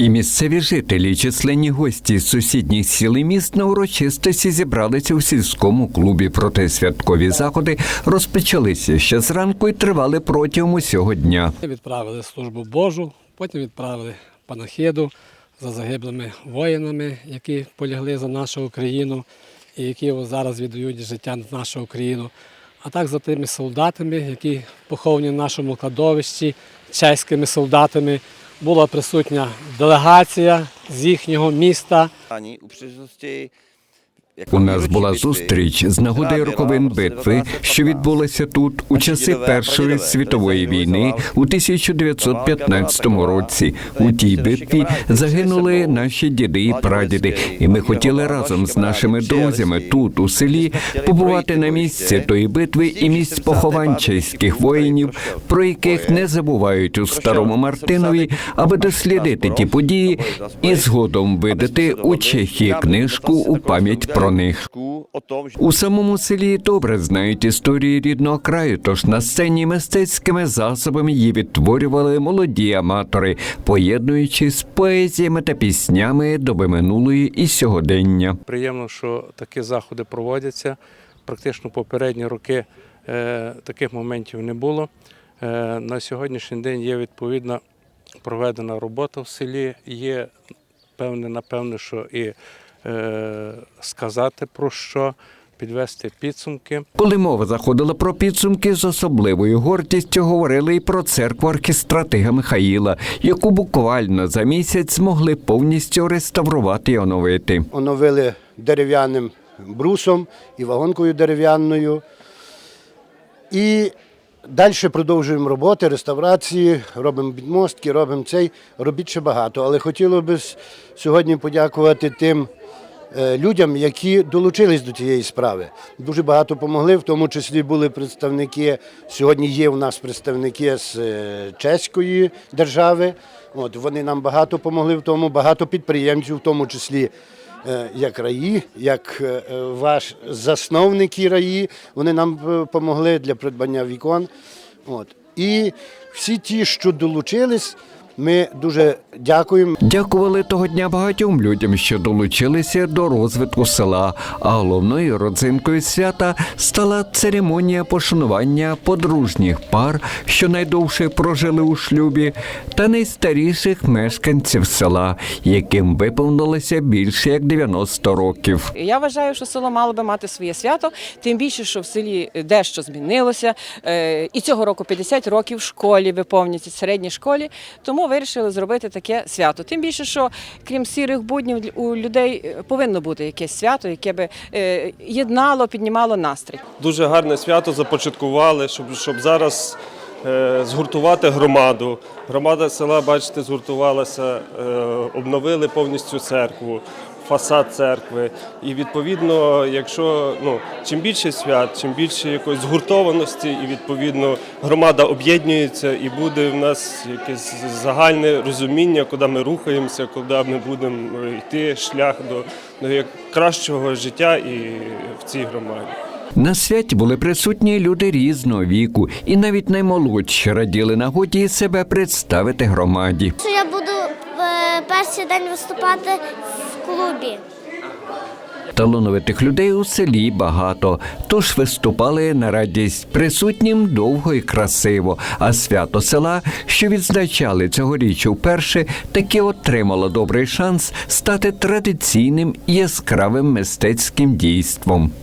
І місцеві жителі, численні гості з сусідніх сіл і міст на урочистості зібралися у сільському клубі. Проте святкові заходи розпочалися ще зранку і тривали протягом усього дня. Відправили службу Божу, потім відправили панахиду за загиблими воїнами, які полягли за нашу Україну і які зараз віддають життя за нашу Україну. А так за тими солдатами, які поховані в нашому кладовищі, чеськими солдатами. Була присутня делегація з їхнього міста. У нас була зустріч з нагоди роковин битви, що відбулася тут у часи Першої світової війни у 1915 році. У тій битві загинули наші діди і прадіди, і ми хотіли разом з нашими друзями тут, у селі, побувати на місці тої битви і місць поховань чеських воїнів, про яких не забувають у старому Мартинові, аби дослідити ті події і згодом видати у Чехії книжку у пам'ять про них. У самому селі добре знають історії рідного краю, тож на сцені мистецькими засобами її відтворювали молоді аматори, поєднуючи з поезіями та піснями доби минулої і сьогодення. Приємно, що такі заходи проводяться. Практично попередні роки е, таких моментів не було. Е, на сьогоднішній день є відповідна проведена робота в селі. Є певне, напевне, що і сказати про що, підвести підсумки. Коли мова заходила про підсумки, з особливою гордістю говорили і про церкву архістратига Михаїла, яку буквально за місяць змогли повністю реставрувати і оновити. оновили дерев'яним брусом і вагонкою дерев'яною. І далі продовжуємо роботи, реставрації, робимо підмостки, робимо цей. Робіт ще багато. Але хотілося б сьогодні подякувати тим е, людям, які долучились до цієї справи. Дуже багато допомогли, в тому числі були представники. Сьогодні є у нас представники з е, чеської держави. От, вони нам багато допомогли в тому, багато підприємців, в тому числі як раї, як е, е, ваш засновники раї, вони нам допомогли для придбання вікон. От. І всі ті, що долучились, ми дуже дякуємо. Дякували того дня багатьом людям, що долучилися до розвитку села. А головною родзинкою свята стала церемонія пошанування подружніх пар, що найдовше прожили у шлюбі, та найстаріших мешканців села, яким виповнилося більше як 90 років. Я вважаю, що село мало би мати своє свято, тим більше, що в селі дещо змінилося. Е, І цього року 50 років в школі виповнюється, середній школі. Тому вирішили зробити таке свято. Тим більше, що крім сірих буднів, у людей е, повинно бути якесь свято, яке би е, єднало, піднімало настрій. дуже гарне свято започаткували, щоб, щоб зараз е, згуртувати громаду. Громада села, бачите, згуртувалася, обновили повністю церкву, фасад церкви. І відповідно, якщо ну, чим більше свят, чим більше якоїсь згуртованості, і відповідно громада об'єднується, і буде в нас якесь загальне розуміння, куди ми рухаємося, куди ми будемо е, йти шлях до, до як кращого життя і в цій громаді. На святі були присутні люди різного віку, і навіть наймолодші раділи нагоді себе представити громаді. я буду е, перший день виступати в клубі. Талановитих людей у селі багато, тож виступали на радість присутнім довго і красиво. А свято села, що відзначали цьогоріч уперше, таки отримало добрий шанс стати традиційним яскравим мистецьким дійством.